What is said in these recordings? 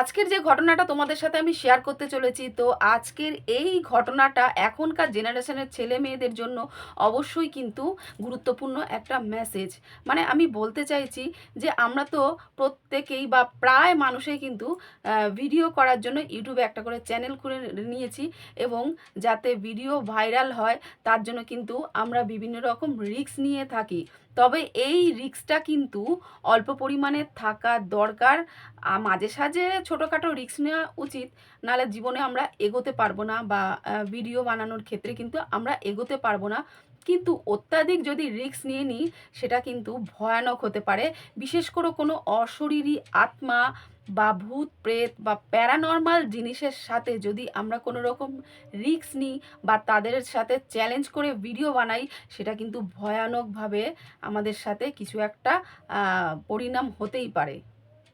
আজকের যে ঘটনাটা তোমাদের সাথে আমি শেয়ার করতে চলেছি, তো আজকের এই ঘটনাটা এখনকার জেনারেশনের ছেলে মেয়েদের জন্য অবশ্যই কিন্তু গুরুত্বপূর্ণ একটা মেসেজ মানে আমি বলতে চাইছি যে আমরা তো প্রত্যেকেই বা প্রায় মানুষই কিন্তু ভিডিও করার জন্য ইউটিউবে একটা করে চ্যানেল খুলে নিয়েছি এবং যাতে ভিডিও ভাইরাল হয়, তার জন্য কিন্তু আমরা বিভিন্ন রকম রিস্ক নিয়ে থাকি। তবে এই রিক্সটা কিন্তু অল্প পরিমাণে থাকা দরকার। মাঝে সাঝে ছোটোখাটো রিক্স নেওয়া উচিত, নাহলে জীবনে আমরা এগোতে পারব না বা ভিডিও বানানোর ক্ষেত্রে কিন্তু আমরা এগোতে পারব না। কিন্তু অত্যাধিক যদি রিস্ক নিয়ে নিই, সেটা কিন্তু ভয়ানক হতে পারে। বিশেষ করে কোনো অশরীরী আত্মা বা ভূত, প্রেত বা প্যারানর্মাল জিনিসের সাথে যদি আমরা কোনো রকম রিস্ক নিই বা তাদের সাথে চ্যালেঞ্জ করে ভিডিও বানাই, সেটা কিন্তু ভয়ানকভাবে আমাদের সাথে কিছু একটা পরিণাম হতেই পারে।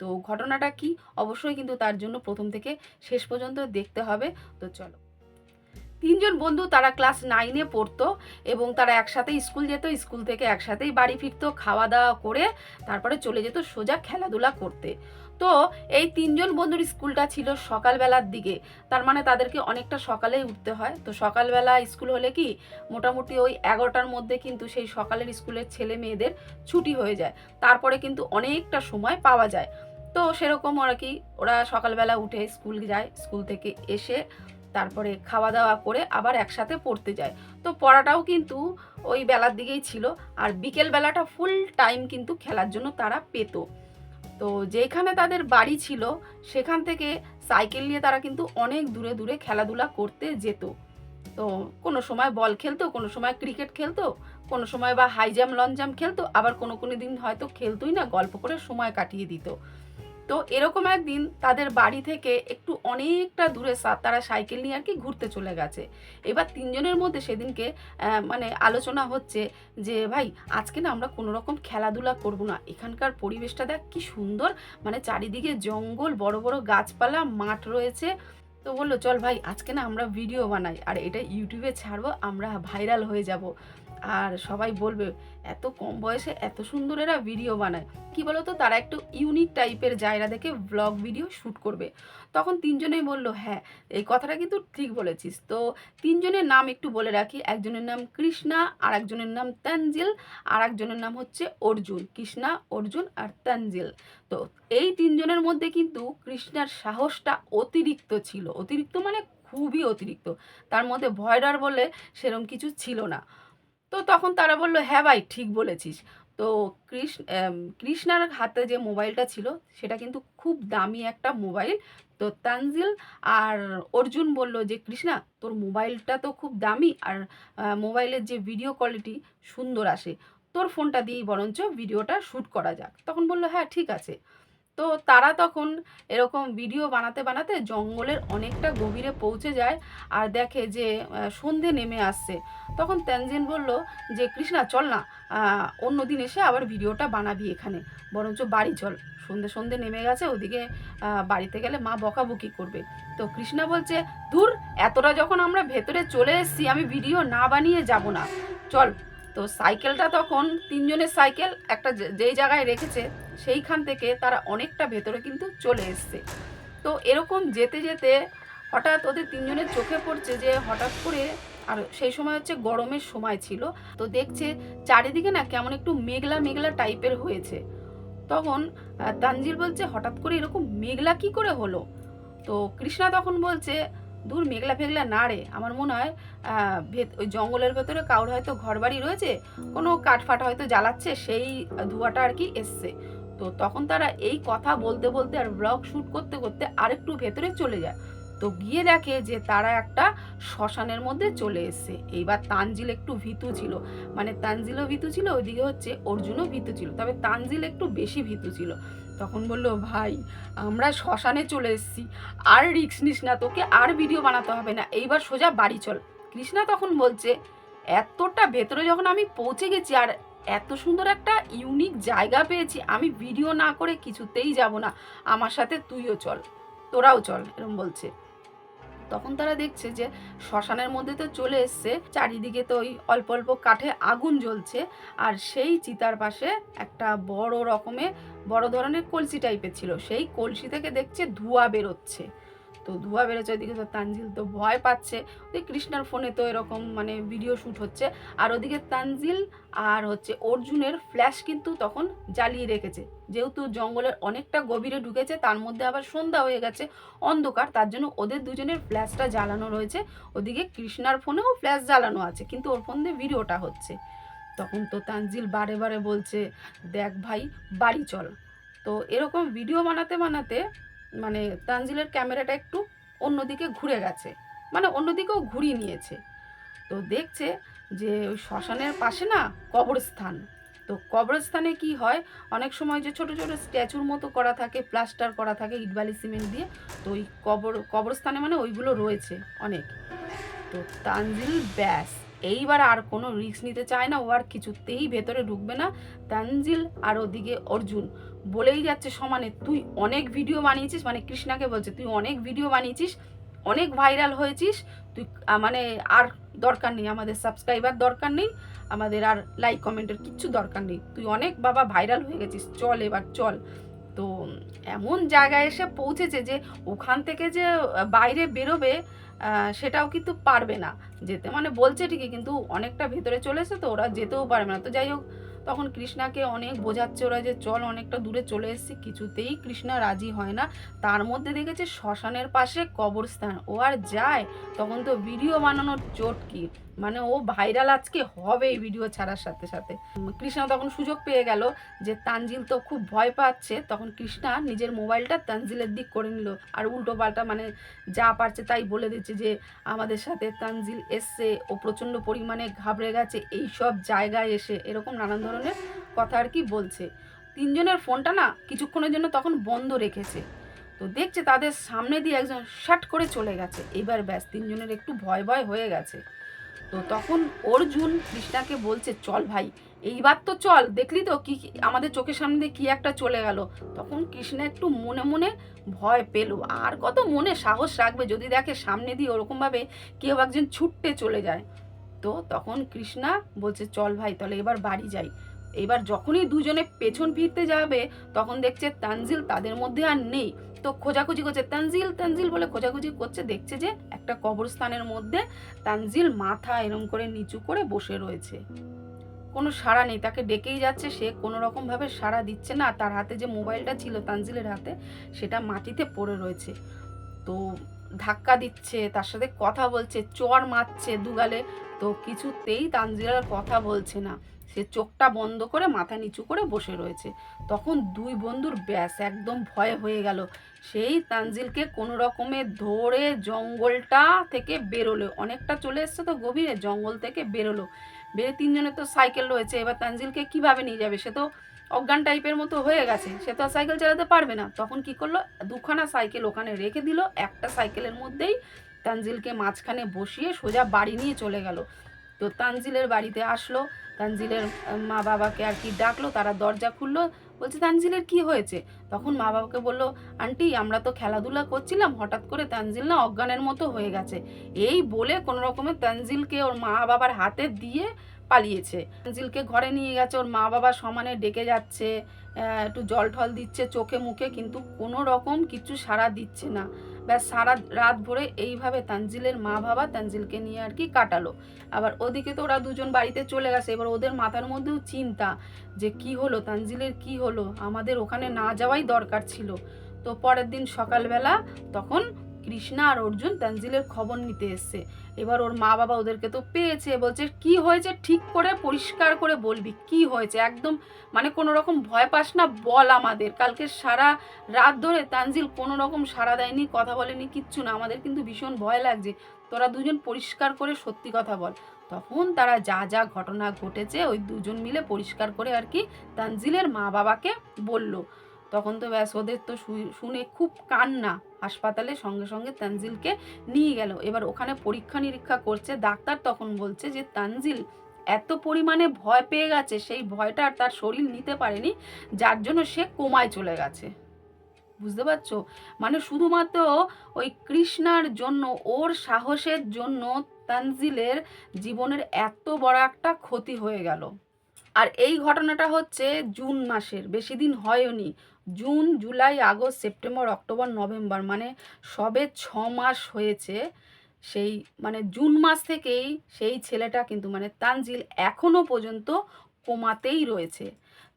তো ঘটনাটা কি? অবশ্যই কিন্তু তার জন্য প্রথম থেকে শেষ পর্যন্ত দেখতে হবে। তো চলো। তিনজন বন্ধু তারা ক্লাস নাইনে পড়তো এবং তারা একসাথেই স্কুল যেত, স্কুল থেকে একসাথেই বাড়ি ফিরতো খাওয়া দাওয়া করে তারপরে চলে যেত সোজা খেলাধুলা করতে। তো এই তিনজন বন্ধুর স্কুলটা ছিল সকালবেলার দিকে। তার মানে তাদেরকে অনেকটা সকালেই উঠতে হয়। তো সকালবেলা স্কুল হলে কি মোটামুটি ওই এগারোটার মধ্যে কিন্তু সেই সকালের স্কুলের ছেলে মেয়েদের ছুটি হয়ে যায়। তারপরে কিন্তু অনেকটা সময় পাওয়া যায়। তো সেরকম ওরা কি, ওরা সকালবেলা উঠে স্কুল যায়, স্কুল থেকে এসে তারপরে খাওয়া দাওয়া করে আবার একসাথে পড়তে যায়। তো পড়াটাও কিন্তু ওই বেলার দিকেই ছিল আর বিকেল বেলাটা ফুল টাইম কিন্তু খেলার জন্য তারা পেত। তো যেখানে তাদের বাড়ি ছিল, সেখান থেকে সাইকেল নিয়ে তারা কিন্তু অনেক দূরে দূরে খেলাধুলা করতে যেত। তো কোনো সময় বল খেলতো, কোনো সময় ক্রিকেট খেলতো, কোনো সময় বা হাই জাম্প লং জাম্প খেলতো, আবার কোনো কোনো দিন হয়তো খেলতোই না, গল্প করে সময় কাটিয়ে দিত। তো এরকম একদিন তাদের বাড়ি থেকে একটু অনেকটা দূরে তারা সাইকেল নিয়ে আর কি ঘুরতে চলে গেছে। এবার তিনজনের মধ্যে সেদিনকে মানে আলোচনা হচ্ছে যে, ভাই, আজকে না আমরা কোনো রকম খেলাধুলা করব না। এখানকার পরিবেশটা দেখ কি সুন্দর। মানে চারিদিকে জঙ্গল, বড় বড় গাছপালা, মাঠ রয়েছে। তো বলল, চল ভাই, আজকে না আমরা ভিডিও বানাই, আর এটা ইউটিউবে ছাড়বো, আমরা ভাইরাল হয়ে যাব। আর সবাই বলবে, এত কম বয়সে এত সুন্দর এরা ভিডিও বানায়। কি বলতো, তারা একটু ইউনিক টাইপের জায়গা দেখে ব্লগ ভিডিও শ্যুট করবে। তখন তিনজনেই বলল হ্যাঁ এই কথাটা কিন্তু ঠিক বলেছিস। তো তিনজনের নাম একটু বলে রাখি, একজনের নাম কৃষ্ণা আর একজনের নাম তানজিল আর একজনের নাম হচ্ছে অর্জুন, কৃষ্ণা, অর্জুন আর তানজিল। তো এই তিনজনের মধ্যে কিন্তু কৃষ্ণার সাহসটা অতিরিক্ত ছিল। অতিরিক্ত মানে খুবই অতিরিক্ত। তার মধ্যে ভয় ডর বলে সেরকম কিছু ছিল না। তো তখন তারা বলল হ্যাঁ ভাই, ঠিক বলেছিস। তো কৃষ্ণ কৃষ্ণার হাতে যে মোবাইলটা ছিল, সেটা কিন্তু খুব দামি একটা মোবাইল। তো তানজিল আর অর্জুন বলল যে, কৃষ্ণা, তোর মোবাইলটা তো খুব দামি আর মোবাইলের যে ভিডিও কোয়ালিটি সুন্দর আসে। তোর ফোনটা দিয়েই বরঞ্চ ভিডিওটা শ্যুট করা যাক। তখন বলল হ্যাঁ ঠিক আছে। তো তারা তখন এরকম ভিডিও বানাতে বানাতে জঙ্গলের অনেকটা গভীরে পৌঁছে যায় আর দেখে যে সন্ধে নেমে আসছে। তখন তানজিন বলল যে, কৃষ্ণা, চল না অন্য দিন এসে আবার ভিডিওটা বানাবি এখানে। বরঞ্চ বাড়ি চল। সন্ধে সন্ধে নেমে গেছে, ওদিকে বাড়িতে গেলে মা বকাবকি করবে। তো কৃষ্ণা বলছে, ধুর, এতটা যখন আমরা ভেতরে চলে এসেছি, আমি ভিডিও না বানিয়ে যাব না। চল তো সাইকেলটা তখন তিনজনের সাইকেল একটা যেই জায়গায় রেখেছে, সেইখান থেকে তারা অনেকটা ভেতরে কিন্তু চলে এসছে। তো এরকম যেতে যেতে হঠাৎ ওদের তিনজনের চোখে পড়ছে যে হঠাৎ করে আর সেই সময় হচ্ছে গরমের সময় ছিল, তো দেখছে চারিদিকে না কেমন একটু মেঘলা মেঘলা টাইপের হয়েছে। তখন তানজির বলছে, হঠাৎ করে এরকম মেঘলা কি করে হলো? তো কৃষ্ণা তখন বলছে দূর মেঘলা ফেঘলা নাড়ে। আমার মনে হয় ওই জঙ্গলের ভেতরে কাউর হয়তো ঘর বাড়ি রয়েছে, কোনো কাঠ ফাট হয়তো জ্বালাচ্ছে, সেই ধোঁয়াটা আর কি এসছে। তো তখন তারা এই কথা বলতে বলতে আর ব্লগ শ্যুট করতে করতে আরেকটু ভেতরে চলে যায়। তো গিয়ে দেখে যে তারা একটা শ্মশানের মধ্যে চলে এসছে। এইবার তানজিল একটু ভীতু ছিল। মানে তানজিলও ভীতু ছিল, ওইদিকে হচ্ছে অর্জুনও ভীতু ছিল। তবে তানজিল একটু বেশি ভীতু ছিল। তখন বলল, ভাই, আমরা শ্মশানে চলে এসেছি। আর রিক্স নিস না, তোকে আর ভিডিও বানাতে হবে না। এইবার সোজা বাড়ি চল। কৃষ্ণা তখন বলছে, এতটা ভেতরে যখন আমি পৌঁছে গেছি আর এত সুন্দর একটা ইউনিক জায়গা পেয়েছি, আমি ভিডিও না করে কিছুতেই যাব না। আমার সাথে তুইও চল, তোরাও চল এরকম বলছে। তখন তারা দেখছে যে শ্মশানের মধ্যে তো চলে এসছে, চারিদিকে তো ওই অল্প অল্প কাঠে আগুন জ্বলছে, আর সেই চিতার পাশে একটা বড় রকমের, বড় ধরনের কলসি টাইপের ছিল। সেই কলসি থেকে দেখছে ধোঁয়া বেরোচ্ছে। তো ধোঁয়া বেরোচ্ছে ওইদিকে তো তানজিল তো ভয় পাচ্ছে। ওই কৃষ্ণার ফোনে তো এরকম মানে ভিডিও শ্যুট হচ্ছে। আর ওদিকে তানজিল আর হচ্ছে অর্জুনের ফ্ল্যাশ কিন্তু তখন জ্বালিয়ে রেখেছে। যেহেতু জঙ্গলের অনেকটা গভীরে ঢুকেছে, তার মধ্যে আবার সন্ধ্যা হয়ে গেছে অন্ধকার, তার জন্য ওদের দুজনের ফ্ল্যাশটা জ্বালানো রয়েছে। ওদিকে কৃষ্ণার ফোনেও ফ্ল্যাশ জ্বালানো আছে, কিন্তু ওর ফোন দিয়ে ভিডিওটা হচ্ছে। তখন তো তানজিল বারে বারে বলছে, দেখ ভাই, বাড়ি চল। তো এরকম ভিডিও বানাতে বানাতে মানে তানজিলের ক্যামেরাটা একটু অন্যদিকে ঘুরে গেছে। মানে অন্যদিকেও ঘুরিয়ে নিয়েছে। তো দেখছে যে ওই শ্মশানের পাশে না কবরস্থান। তো কবরস্থানে কি হয়? অনেক সময় যে ছোট ছোট স্ট্যাচুর মতো করা থাকে, প্লাস্টার করা থাকে, ইটবালি সিমেন্ট দিয়ে, তো ওই কবর, কবরস্থানে মানে ওইগুলো রয়েছে অনেক। তো তানজিল ব্যাস। এইবার আর কোনো রিস্ক নিতে চায় না, ও আর কিছুতেই ভেতরে ঢুকবে না। তানজিল আর ওদিকে অর্জুন বলেই যাচ্ছে সমানে, তুই অনেক ভিডিও বানিয়েছিস। মানে কৃষ্ণাকে বলছে, তুই অনেক ভিডিও বানিয়েছিস, অনেক ভাইরাল হয়েছিস। তুই মানে আর দরকার নেই, আমাদের সাবস্ক্রাইবার দরকার নেই, আমাদের আর লাইক কমেন্টের কিচ্ছু দরকার নেই। তুই অনেক বাবা ভাইরাল হয়ে গেছিস, চল এবার চল। তো এমন জায়গায় এসে পৌঁছেছে যে ওখান থেকে যে বাইরে বেরোবে সেটাও কিন্তু পারবে না। যেতে মানে বলছে ঠিকই, কিন্তু অনেকটা ভেতরে চলেছে তো ওরা যেতেও পারবে না। তো যাই হোক তখন কৃষ্ণাকে অনেক বোঝাচ্ছে ওরা যে, চল অনেকটা দূরে চলে এসেছি, কিছুতেই কৃষ্ণা রাজি হয় না। তার মধ্যে দেখেছে শ্মশানের পাশে কবরস্থান। ও আর যায়? তখন তো ভিডিও বানানোর চোট চটকি মানে ও ভাইরাল আজকে হবে এই ভিডিও ছাড়ার সাথে সাথে। কৃষ্ণা তখন সুযোগ পেয়ে গেল যে, তানজিল তো খুব ভয় পাচ্ছে। তখন কৃষ্ণা নিজের মোবাইলটা তানজিলের দিক করে নিল। আর উল্টো পাল্টা মানে যা পারছে তাই বলে দিচ্ছে যে, আমাদের সাথে তানজিল এসছে। ও প্রচণ্ড পরিমাণে ঘাবড়ে গেছে। এই সব জায়গায় এসে। এরকম নানান ধরনের কথা আর কি বলছে। তিনজনের ফোনটা না কিছুক্ষণের জন্য তখন বন্ধ রেখেছে। তো দেখছে তাদের সামনে দিয়ে একজন শাট করে চলে গেছে। এবার ব্যাস, তিনজনের একটু ভয় ভয় হয়ে গেছে। তো তখন অর্জুন কৃষ্ণাকে বলছে, চল ভাই, এইবার তো চল। দেখলি তো কি- আমাদের চোখের সামনে দিয়ে কি একটা চলে গেল। তখন কৃষ্ণা একটু মনে মনে ভয় পেল। আর কত মনে সাহস রাখবে যদি দেখে সামনে দিয়ে ওরকমভাবে কেউ একজন ছুটতে চলে যায়। তো তখন কৃষ্ণা বলছে, চল ভাই, তাহলে এবার বাড়ি যাই। এবার যখনই দুজনে পেছন ফিরতে যাবে, তখন দেখছে তানজিল তাদের মধ্যে আর নেই। তো খোঁজাখুঁজি করছে, তানজিল তানজিল বলে খোঁজাখুঁজি করছে, দেখছে যে একটা কবরস্থানের মধ্যে তানজিল মাথা এরম করে নিচু করে বসে রয়েছে। কোনো সাড়া নেই, তাকে ডেকেই যাচ্ছে, সে কোনো রকমভাবে সাড়া দিচ্ছে না। তার হাতে যে মোবাইলটা ছিল তানজিলের হাতে, সেটা মাটিতে পড়ে রয়েছে। তো ধাক্কা দিচ্ছে, তার সাথে কথা বলছে, চর মারছে দুগালে। তো কিছুতেই তানজিলার কথা বলছে না। সে চোখটা বন্ধ করে মাথা নিচু করে বসে রয়েছে। তখন দুই বন্ধুর ব্যাস একদম ভয় হয়ে গেল। সেই তানজিলকে কোনো রকমে ধরে জঙ্গলটা থেকে বেরোলো। অনেকটা চলে এসছে তো গভীরে, জঙ্গল থেকে বেরোলো। বেরে তিনজনের তো সাইকেল রয়েছে। এবার তানজিলকে কীভাবে নিয়ে যাবে? সে তো অজ্ঞান টাইপের মতো হয়ে গেছে, সে তো আর সাইকেল চালাতে পারবে না। তখন কি করল? দুখানা সাইকেল ওখানে রেখে দিল, একটা সাইকেলের মধ্যেই তানজিলকে মাঝখানে বসিয়ে সোজা বাড়ি নিয়ে চলে গেল। তো তানজিলের বাড়িতে আসলো, তানজিলের মা বাবাকে আর কি ডাকলো, তারা দরজা খুললো, বলছে, তানজিলের কি হয়েছে? তখন মা বাবাকে বলল, আন্টি, আমরা তো খেলাধুলা করছিলাম, হঠাৎ করে তানজিল না অজ্ঞানের মতো হয়ে গেছে। এই বলে কোনো রকমে তানজিলকে ওর মা বাবার হাতে দিয়ে পালিয়েছে। তানজিলকে ঘরে নিয়ে গেছে, ওর মা বাবা সমানে ডেকে যাচ্ছে একটু জল ঠল দিচ্ছে চোখে মুখে, কিন্তু কোনো রকম কিছু সাড়া দিচ্ছে না। ব্যাস, সারা রাত ভরে এইভাবে তানজিলের মা বাবা তানজিলকে নিয়ে আর কি কাটালো। আবার ওদিকে তো ওরা দুজন বাড়িতে চলে গেছে, এবার ওদের মাথার মধ্যেও চিন্তা যে কি হলো, তানজিলের কি হলো? আমাদের ওখানে না যাওয়াই দরকার ছিল। তো পরের দিন সকালবেলা তখন কৃষ্ণা আর অর্জুন তানজিলের খবর নিতে এসছে। এবার ওর মা বাবা ওদেরকে তো পেয়েছে, বলছে, কি হয়েছে? ঠিক করে, পরিষ্কার করে বলবি, কি হয়েছে? একদম মানে কোনো রকম ভয় পাস না, বল আমাদের। কালকে সারা রাত ধরে তানজিল কোনো রকম সাড়া দেয়নি, কথা বলেনি, কিচ্ছু না। আমাদের কিন্তু ভীষণ ভয় লাগছে। তোরা দুজন পরিষ্কার করে সত্যি কথা বল। তখন তারা যা যা ঘটনা ঘটেছে, ওই দুজন মিলে পরিষ্কার করে আর কি তানজিলের মা বাবাকে বলল। তখন তো ব্যাস ওদের তো শুনে খুব কান্না। হাসপাতালে সঙ্গে সঙ্গে তানজিলকে নিয়ে গেল। এবার ওখানে পরীক্ষা নিরীক্ষা করছে। ডাক্তার তখন বলছে যে, তানজিল এত পরিমাণে ভয় পেয়ে গেছে, সেই ভয়টা আর তার শরীর নিতে পারেনি, যার জন্য সে কোমায় চলে গেছে। বুঝতে পারছ? মানে শুধুমাত্র ওই কৃষ্ণার জন্য, ওর সাহসের জন্য তানজিলের জীবনের এত বড় একটা ক্ষতি হয়ে গেল। আর এই ঘটনাটা হচ্ছে জুন মাসের, বেশি দিন হয়নি। June, July, August, September, October, November মানে সবে ছ মাস হয়েছে। সেই মানে জুন মাস থেকেই সেই ছেলেটা কিন্তু মানে তানজিল এখনও পর্যন্ত কোমাতেই রয়েছে।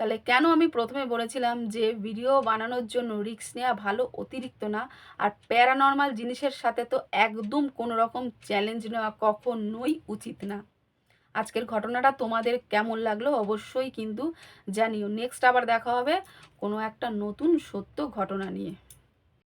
তাহলে কেন আমি প্রথমে বলেছিলাম যে ভিডিও বানানোর জন্য রিস্ক নেওয়া ভালো অতিরিক্ত না, আর প্যারানর্মাল জিনিসের সাথে তো একদম কোনো রকম চ্যালেঞ্জ নেওয়া কখনোই উচিত না। আজকের ঘটনাটা তোমাদের কেমন লাগল অবশ্যই কিন্তু জানিও। নেক্সট আবার দেখা হবে কোনো একটা নতুন সত্য ঘটনা নিয়ে।